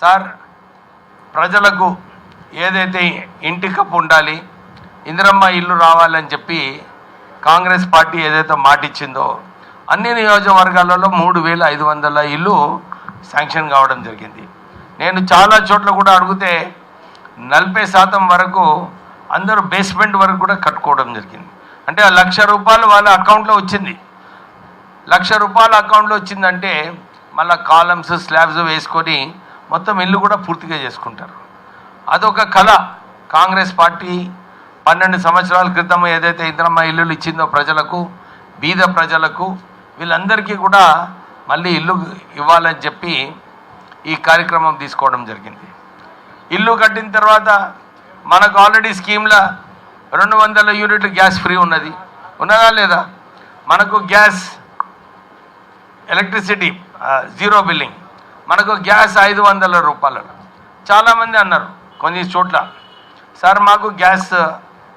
Sir ప్రజలకు ఏదైతే ఇంటి కప్పు ఉండాలి ఇందిరమ్మ ఇల్లు రావాలని చెప్పి కాంగ్రెస్ పార్టీ ఏదైతే మాటిచ్చిందో అన్ని నియోజకవర్గాలలో మూడు వేల ఐదు వందల ఇల్లు శాంక్షన్ కావడం జరిగింది. నేను చాలా చోట్ల కూడా అడిగితే నలభై శాతం వరకు అందరూ బేస్మెంట్ వరకు కూడా కట్టుకోవడం జరిగింది. అంటే ఆ లక్ష రూపాయలు వాళ్ళ అకౌంట్లో వచ్చింది. లక్ష రూపాయల అకౌంట్లో వచ్చిందంటే మళ్ళీ కాలమ్స్ స్లాబ్స్ వేసుకొని మొత్తం ఇల్లు కూడా పూర్తిగా చేసుకుంటారు. అదొక కళ. కాంగ్రెస్ పార్టీ పన్నెండు సంవత్సరాల క్రితం ఏదైతే ఇంద్రమ్మ ఇల్లులు ఇచ్చిందో ప్రజలకు బీద ప్రజలకు వీళ్ళందరికీ కూడా మళ్ళీ ఇల్లు ఇవ్వాలని చెప్పి ఈ కార్యక్రమం తీసుకోవడం జరిగింది. ఇల్లు కట్టిన తర్వాత మనకు ఆల్రెడీ స్కీమ్లో రెండు వందల యూనిట్లు గ్యాస్ ఫ్రీ ఉన్నది. ఉన్నదా లేదా? మనకు గ్యాస్ ఎలక్ట్రిసిటీ జీరో బిల్లింగ్. మనకు గ్యాస్ ఐదు వందల రూపాయలు చాలామంది అన్నారు కొన్ని చోట్ల సార్ మాకు గ్యాస్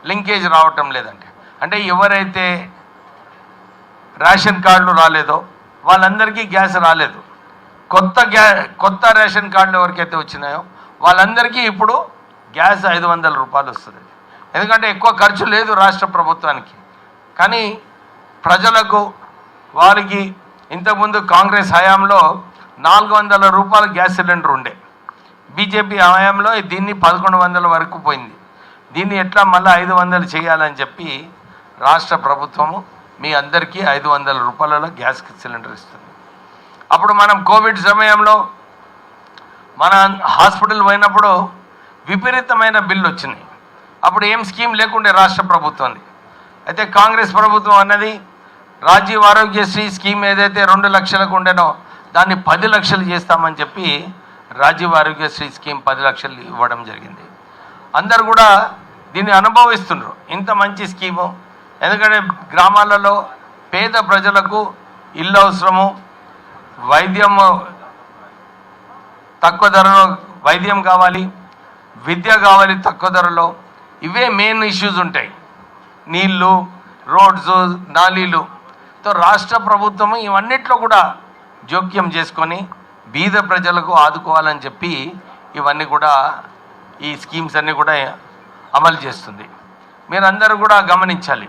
లింకేజ్ రావటం లేదంటే. అంటే ఎవరైతే రేషన్ కార్డులు రాలేదో వాళ్ళందరికీ గ్యాస్ రాలేదు. కొత్త గ్యా కొత్త రేషన్ కార్డులు ఎవరికైతే వచ్చినాయో వాళ్ళందరికీ ఇప్పుడు గ్యాస్ ఐదు వందల రూపాయలు వస్తుంది. ఎందుకంటే ఎక్కువ ఖర్చు లేదు రాష్ట్ర ప్రభుత్వానికి. కానీ ప్రజలకు వారికి ఇంతకుముందు కాంగ్రెస్ హయాంలో నాలుగు వందల రూపాయల గ్యాస్ సిలిండర్ ఉండే. బీజేపీ హయాంలో దీన్ని పదకొండు వందల వరకు పోయింది. దీన్ని ఎట్లా మళ్ళీ ఐదు వందలు చేయాలని చెప్పి రాష్ట్ర ప్రభుత్వము మీ అందరికీ ఐదు వందల రూపాయలలో గ్యాస్ సిలిండర్ ఇస్తుంది. అప్పుడు మనం కోవిడ్ సమయంలో మన హాస్పిటల్ పోయినప్పుడు విపరీతమైన బిల్లు వచ్చినాయి. అప్పుడు ఏం స్కీమ్ లేకుండే రాష్ట్ర ప్రభుత్వంది. అయితే కాంగ్రెస్ ప్రభుత్వం అన్నది రాజీవ్ ఆరోగ్యశ్రీ స్కీమ్ ఏదైతే రెండు లక్షలకు ఉండేనో దాన్ని పది లక్షలు చేస్తామని చెప్పి రాజీవ్ ఆరోగ్యశ్రీ స్కీమ్ పది లక్షలు ఇవ్వడం జరిగింది. అందరు కూడా దీన్ని అనుభవిస్తున్నారు ఇంత మంచి స్కీము. ఎందుకంటే గ్రామాలలో పేద ప్రజలకు ఇల్లు అవసరము వైద్యం తక్కువ ధరలో వైద్యం కావాలి విద్య కావాలి తక్కువ ధరలో. ఇవే మెయిన్ ఇష్యూస్ ఉంటాయి. నీళ్ళు రోడ్స్ నాలీలు. తో రాష్ట్ర ప్రభుత్వం ఇవన్నిట్లో కూడా జోక్యం చేసుకొని బీద ప్రజలకు ఆదుకోవాలని చెప్పి ఇవన్నీ కూడా ఈ స్కీమ్స్ అన్నీ కూడా అమలు చేస్తుంది. మీరందరూ కూడా గమనించాలి.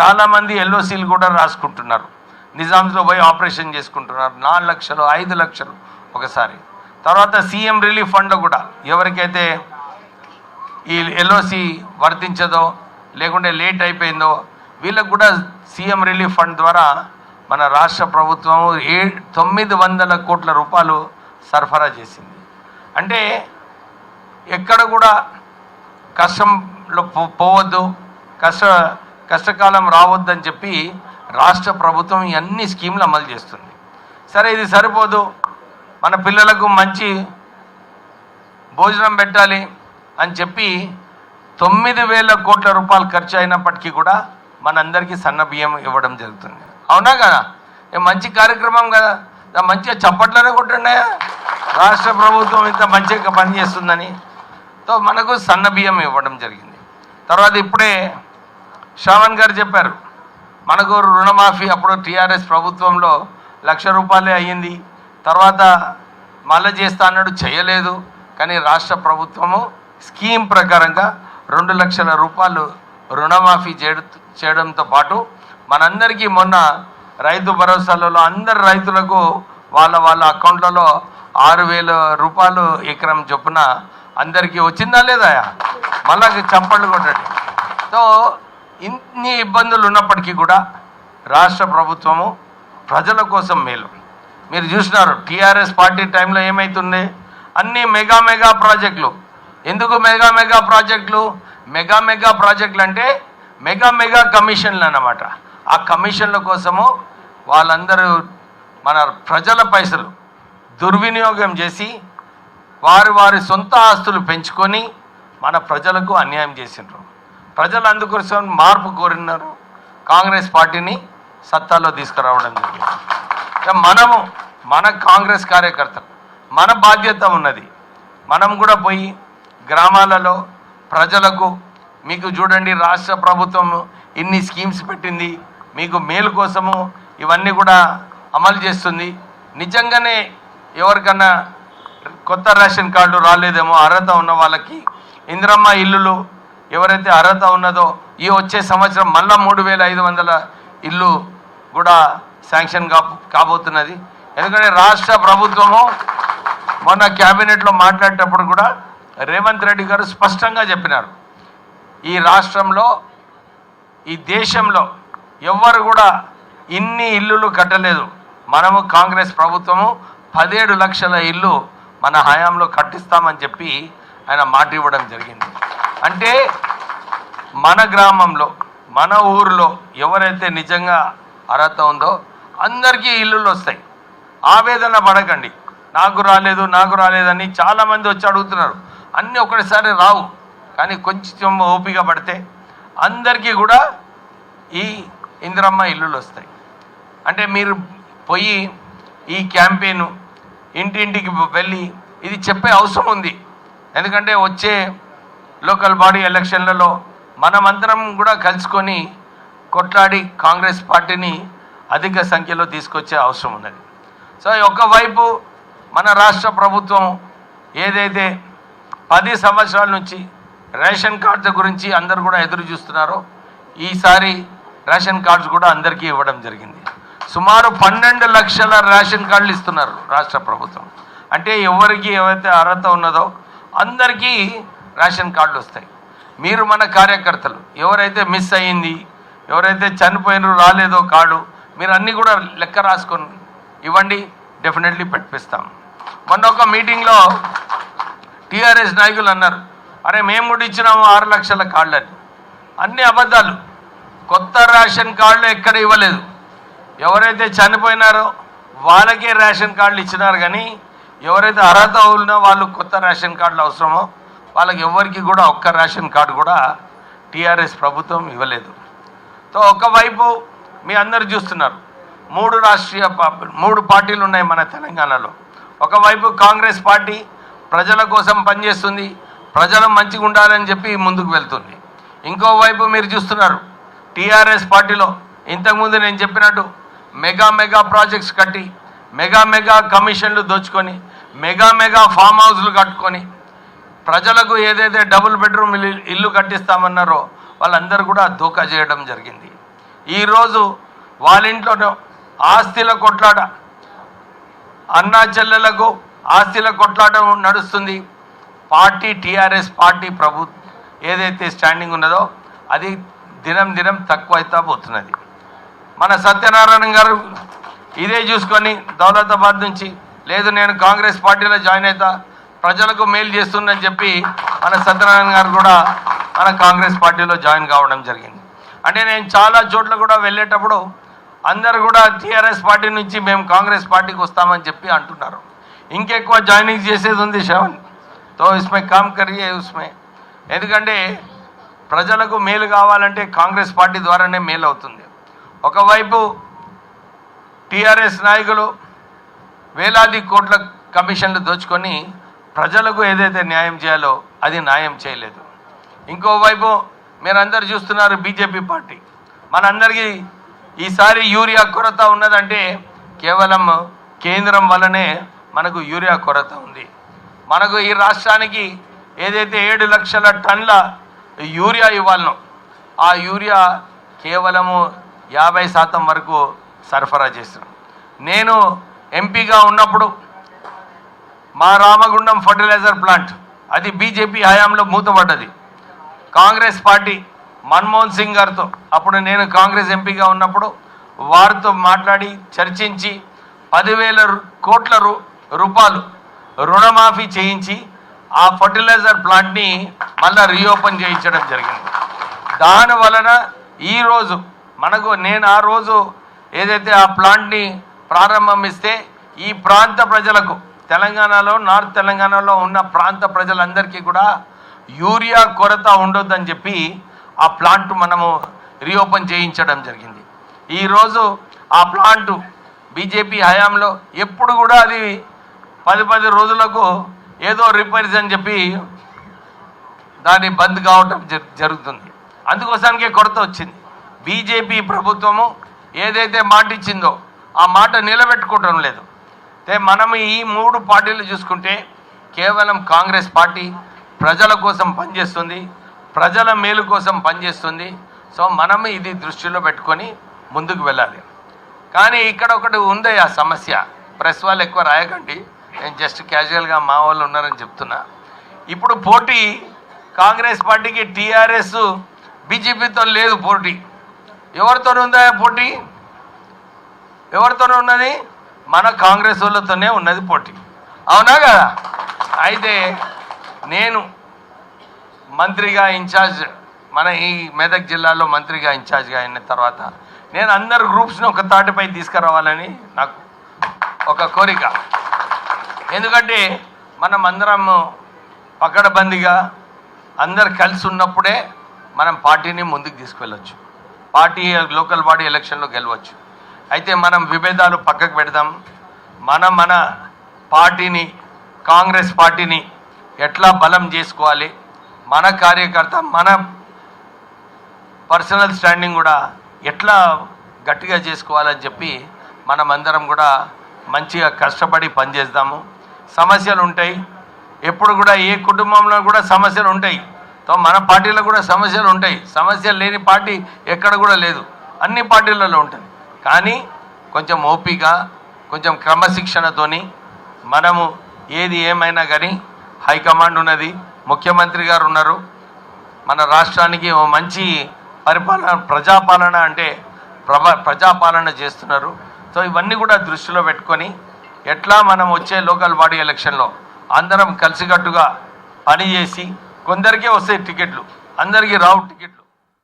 చాలామంది ఎల్ఓసీలు కూడా రాసుకుంటున్నారు. నిజామ్స్లో పోయి ఆపరేషన్ చేసుకుంటున్నారు. నాలుగు లక్షలు ఐదు లక్షలు ఒకసారి. తర్వాత సీఎం రిలీఫ్ ఫండ్ కూడా ఎవరికైతే ఈ ఎల్ఓసి వర్తించదో లేకుంటే లేట్ అయిపోయిందో వీళ్ళకు కూడా సీఎం రిలీఫ్ ఫండ్ ద్వారా మన రాష్ట్ర ప్రభుత్వం ఏ తొమ్మిది వందల కోట్ల రూపాయలు సరఫరా చేసింది. అంటే ఎక్కడ కూడా కష్టంలో పో- పోవద్దు కష్ట కష్టకాలం రావద్దని చెప్పి రాష్ట్ర ప్రభుత్వం ఇవన్నీ అన్ని స్కీములు అమలు చేస్తుంది. సరే ఇది సరిపోదు. మన పిల్లలకు మంచి భోజనం పెట్టాలి అని చెప్పి తొమ్మిది వేల కోట్ల రూపాయలు ఖర్చు అయినప్పటికీ కూడా మనందరికీ సన్న బియ్యం ఇవ్వడం జరుగుతుంది. అవునా కదా? మంచి కార్యక్రమం కదా. మంచిగా చప్పట్లనే కొట్టండి రాష్ట్ర ప్రభుత్వం ఇంత మంచిగా పనిచేస్తుందని తో మనకు సన్న బియ్యం ఇవ్వడం జరిగింది. తర్వాత ఇప్పుడే శ్రావణ్ గారు చెప్పారు. మనకు రుణమాఫీ అప్పుడు టీఆర్ఎస్ ప్రభుత్వంలో లక్ష రూపాయలే అయ్యింది. తర్వాత మళ్ళీ చేస్తా అన్నాడు చేయలేదు. కానీ రాష్ట్ర ప్రభుత్వము స్కీమ్ ప్రకారంగా రెండు లక్షల రూపాయలు రుణమాఫీ చేయడం చేయడంతో పాటు మనందరికీ మొన్న రైతు భరోసాలలో అందరు రైతులకు వాళ్ళ వాళ్ళ అకౌంట్లలో ఆరు వేల రూపాయలు ఎకరం చొప్పున అందరికీ వచ్చిందా లేదా? మళ్ళా చప్పట్లు కొట్టండి. సో ఇన్ని ఇబ్బందులు ఉన్నప్పటికీ కూడా రాష్ట్ర ప్రభుత్వము ప్రజల కోసం మేలు. మీరు చూసినారు టీఆర్ఎస్ పార్టీ టైంలో ఏమవుతుంది అన్ని మెగా మెగా ప్రాజెక్టులు. ఎందుకు మెగా మెగా ప్రాజెక్టులు? మెగా మెగా ప్రాజెక్టులు అంటే మెగా మెగా కమిషన్లు అన్నమాట. ఆ కమిషన్ల కోసము వాళ్ళందరూ మన ప్రజల పైసలు దుర్వినియోగం చేసి వారి వారి సొంత ఆస్తులు పెంచుకొని మన ప్రజలకు అన్యాయం చేసిండ్రు. ప్రజలు అందుకోసం మార్పు కోరినారు. కాంగ్రెస్ పార్టీని సత్తాలో తీసుకురావడం జరిగింది. ఇక మనము మన కాంగ్రెస్ కార్యకర్తలు మన బాధ్యత ఉన్నది. మనం కూడా పోయి గ్రామాలలో ప్రజలకు మీకు చూడండి రాష్ట్ర ప్రభుత్వం ఇన్ని స్కీమ్స్ పెట్టింది. మీకు మేలు కోసము ఇవన్నీ కూడా అమలు చేస్తుంది. నిజంగానే ఎవరికన్నా కొత్త రేషన్ కార్డు రాలేదేమో అర్హత ఉన్న వాళ్ళకి ఇందిరమ్మ ఇల్లులు ఎవరైతే అర్హత ఉన్నదో ఈ వచ్చే సంవత్సరం మళ్ళా మూడు వేల ఐదు వందల ఇల్లు కూడా శాంక్షన్ కా కాబోతున్నది. ఎందుకంటే రాష్ట్ర ప్రభుత్వము మొన్న క్యాబినెట్లో మాట్లాడేటప్పుడు కూడా రేవంత్ రెడ్డి గారు స్పష్టంగా చెప్పినారు. ఈ రాష్ట్రంలో ఈ దేశంలో ఎవ్వరు కూడా ఇన్ని ఇల్లులు కట్టలేదు. మనము కాంగ్రెస్ ప్రభుత్వము పదిహేడు లక్షల ఇల్లు మన హయాంలో కట్టిస్తామని చెప్పి ఆయన మాట ఇవ్వడం జరిగింది. అంటే మన గ్రామంలో మన ఊరిలో ఎవరైతే నిజంగా అర్హత ఉందో అందరికీ ఇల్లులు వస్తాయి. ఆవేదన పడకండి. నాకు రాలేదు నాకు రాలేదని చాలామంది వచ్చి అడుగుతున్నారు. అన్నీ ఒకటిసారి రావు. కానీ కొంచెం ఓపిక పడితే అందరికీ కూడా ఈ ఇందిరమ్మ ఇల్లులు వస్తాయి. అంటే మీరు పోయి ఈ క్యాంపెయిన్ ఇంటింటికి వెళ్ళి ఇది చెప్పే అవసరం ఉంది. ఎందుకంటే వచ్చే లోకల్ బాడీ ఎలక్షన్లలో మనమందరం కూడా కలుసుకొని కొట్లాడి కాంగ్రెస్ పార్టీని అధిక సంఖ్యలో తీసుకొచ్చే అవసరం ఉన్నది. సో ఒకవైపు మన రాష్ట్ర ప్రభుత్వం ఏదైతే పది సంవత్సరాల నుంచి రేషన్ కార్డ్స్ గురించి అందరు కూడా ఎదురు చూస్తున్నారో. ఈసారి రేషన్ కార్డ్స్ కూడా అందరికీ ఇవ్వడం జరిగింది. సుమారు పన్నెండు లక్షల రేషన్ కార్డులు ఇస్తున్నారు రాష్ట్ర ప్రభుత్వం. అంటే ఎవరికి ఏవైతే అర్హత ఉన్నదో అందరికీ రేషన్ కార్డులు వస్తాయి. మీరు మన కార్యకర్తలు ఎవరైతే మిస్ అయ్యింది ఎవరైతే చనిపోయినారో రాలేదో కార్డు మీరు అన్నీ కూడా లెక్క రాసుకొని ఇవ్వండి డెఫినెట్లీ పెట్టిస్తాం. మొన్న ఒక మీటింగ్లో టీఆర్ఎస్ నాయకులు అన్నారు అరే మేము కూడా ఇచ్చినాము ఆరు లక్షల కార్డులని. అన్ని అబద్ధాలు. కొత్త రేషన్ కార్డులు ఎక్కడ ఇవ్వలేదు. ఎవరైతే చనిపోయినారో వాళ్ళకే రేషన్ కార్డులు ఇచ్చినారు కానీ ఎవరైతే అర్హత ఉన్నా వాళ్ళు కొత్త రేషన్ కార్డులు అవసరమో వాళ్ళకి ఎవరికి కూడా ఒక్క రేషన్ కార్డు కూడా టీఆర్ఎస్ ప్రభుత్వం ఇవ్వలేదు. సో ఒకవైపు మీ అందరు చూస్తున్నారు మూడు రాష్ట్రీయ మూడు పార్టీలు ఉన్నాయి మన తెలంగాణలో. ఒకవైపు కాంగ్రెస్ పార్టీ ప్రజల కోసం పనిచేస్తుంది ప్రజలు మంచిగా ఉండాలని చెప్పి ముందుకు వెళ్తుంది. ఇంకోవైపు మీరు చూస్తున్నారు టీఆర్ఎస్ పార్టీలో ఇంతకుముందు నేను చెప్పినట్టు మెగా మెగా ప్రాజెక్ట్స్ కట్టి మెగా మెగా కమిషన్లు దోచుకొని మెగా మెగా ఫామ్ హౌస్లు కట్టుకొని ప్రజలకు ఏదైతే డబుల్ బెడ్రూమ్ ఇల్లు- కట్టిస్తామన్నారో వాళ్ళందరూ కూడా దూకా చేయడం జరిగింది. ఈరోజు వాళ్ళ ఇంట్లోనే ఆస్తిల కొట్లాట అన్నా చెల్లెలకు ఆస్తిల కొట్లాట నడుస్తుంది. పార్టీ టీఆర్ఎస్ పార్టీ ప్రభు ఏదైతే స్టాండింగ్ ఉన్నదో అది దినం దినం తక్కువ పోతున్నది. మన సత్యనారాయణ గారు ఇదే చూసుకొని దౌలతాబాద్ నుంచి లేదు నేను కాంగ్రెస్ పార్టీలో జాయిన్ అవుతా ప్రజలకు మేలు చేస్తుందని చెప్పి మన సత్యనారాయణ గారు కూడా మన కాంగ్రెస్ పార్టీలో జాయిన్ కావడం జరిగింది. అంటే నేను చాలా చోట్ల కూడా వెళ్ళేటప్పుడు అందరు కూడా టీఆర్ఎస్ పార్టీ నుంచి మేము కాంగ్రెస్ పార్టీకి వస్తామని చెప్పి అంటున్నారు. ఇంకెక్కువ జాయినింగ్ చేసేది ఉంది శ్రవణ్. తో ఇస్మే కామ్ కరియే ఉస్మే. ఎందుకంటే ప్రజలకు మేలు కావాలంటే కాంగ్రెస్ పార్టీ ద్వారానే మేలు అవుతుంది. ఒకవైపు టీఆర్ఎస్ నాయకులు వేలాది కోట్ల కమిషన్లు దోచుకొని ప్రజలకు ఏదైతే న్యాయం చేయాలో అది న్యాయం చేయలేదు. ఇంకోవైపు మీరందరూ చూస్తున్నారు బీజేపీ పార్టీ. మనందరికీ ఈసారి యూరియా కొరత ఉన్నదంటే కేవలం కేంద్రం వల్లనే మనకు యూరియా కొరత ఉంది. మనకు ఈ రాష్ట్రానికి ఏదైతే ఏడు లక్షల టన్ల యూరియా ఇవ్వాలనో ఆ యూరియా కేవలము యాభై శాతం వరకు సరఫరా చేస్తున్నాం నేను ఎంపీగా ఉన్నప్పుడు మా రామగుండం ఫర్టిలైజర్ ప్లాంట్ అది బీజేపీ హయాంలో మూతపడ్డది. కాంగ్రెస్ పార్టీ మన్మోహన్ సింగ్ గారితో అప్పుడు నేను కాంగ్రెస్ ఎంపీగా ఉన్నప్పుడు వారితో మాట్లాడి చర్చించి పదివేల రు- కోట్ల రూ రూపాయలు రుణమాఫీ చేయించి ఆ ఫర్టిలైజర్ ప్లాంట్ని మళ్ళా రీఓపెన్ చేయించడం జరిగింది. దాని వలన ఈరోజు మనకు నేను ఆ రోజు ఏదైతే ఆ ప్లాంట్ని ప్రారంభమిస్తే ఈ ప్రాంత ప్రజలకు తెలంగాణలో నార్త్ తెలంగాణలో ఉన్న ప్రాంత ప్రజలందరికీ కూడా యూరియా కొరత ఉండొద్దని చెప్పి ఆ ప్లాంట్ మనము రీఓపెన్ చేయించడం జరిగింది. ఈరోజు ఆ ప్లాంట్ బీజేపీ హయాంలో ఎప్పుడు కూడా అది పది పది రోజులకు ఏదో రిపేర్స్ అని చెప్పి దాన్ని బంద్ కావటం జరుగుతుంది. అందుకోసానికే కొరత వచ్చింది. బీజేపీ ప్రభుత్వము ఏదైతే మాట ఇచ్చిందో ఆ మాట నిలబెట్టుకోవటం లేదు. మనం ఈ మూడు పార్టీలు చూసుకుంటే కేవలం కాంగ్రెస్ పార్టీ ప్రజల కోసం పనిచేస్తుంది ప్రజల మేలు కోసం పనిచేస్తుంది. సో మనం ఇది దృష్టిలో పెట్టుకొని ముందుకు వెళ్ళాలి. కానీ ఇక్కడ ఒకటి ఉంది ఆ సమస్య. ప్రెస్ వాళ్ళు ఎక్కువ రాయకండి. నేను జస్ట్ క్యాజువల్గా మా వాళ్ళు ఉన్నారని చెప్తున్నా. ఇప్పుడు పోటీ కాంగ్రెస్ పార్టీకి టీఆర్ఎస్ బీజేపీతో లేదు పోటీ. ఎవరితో ఉందా పోటీ? ఎవరితో ఉన్నది? మన కాంగ్రెస్ వాళ్ళతోనే ఉన్నది పోటీ. అవునా కదా? అయితే నేను మంత్రిగా ఇన్ఛార్జ్ మన ఈ మెదక్ జిల్లాలో మంత్రిగా ఇన్ఛార్జ్గా అయిన తర్వాత నేను అందరు గ్రూప్స్ని ఒక తాటిపై తీసుకురావాలని నాకు ఒక కోరిక. ఎందుకంటే మనం అందరం పకడబందిగా అందరు కలిసి ఉన్నప్పుడే మనం పార్టీని ముందుకు తీసుకువెళ్ళచ్చు పార్టీ లోకల్ బాడీ ఎలక్షన్లో గెలవచ్చు. అయితే మనం విభేదాలు పక్కకు పెడదాం. మన మన పార్టీని కాంగ్రెస్ పార్టీని ఎట్లా బలం చేసుకోవాలి? మన కార్యకర్త మన పర్సనల్ స్టాండింగ్ కూడా ఎట్లా గట్టిగా చేసుకోవాలని చెప్పి మనమందరం కూడా మంచిగా కష్టపడి పనిచేద్దాము. సమస్యలు ఉంటాయి ఎప్పుడు కూడా ఏ కుటుంబంలో కూడా సమస్యలు ఉంటాయి మన పార్టీలో కూడా సమస్యలు ఉంటాయి సమస్యలు లేని పార్టీ ఎక్కడ కూడా లేదు. అన్ని పార్టీలలో ఉంటుంది. కానీ కొంచెం ఓపిక కొంచెం క్రమశిక్షణతోని మనము ఏది ఏమైనా కానీ హైకమాండ్ ఉన్నది ముఖ్యమంత్రి గారు ఉన్నారు. మన రాష్ట్రానికి ఓ మంచి పరిపాలన ప్రజాపాలన అంటే ప్రభ ప్రజాపాలన చేస్తున్నారు. సో ఇవన్నీ కూడా దృష్టిలో పెట్టుకొని ఎట్లా మనం వచ్చే లోకల్ బాడీ ఎలక్షన్లో అందరం కలిసికట్టుగా పనిచేసి కొందరికే వస్తాయి టికెట్లు అందరికీ రావు టికెట్లు.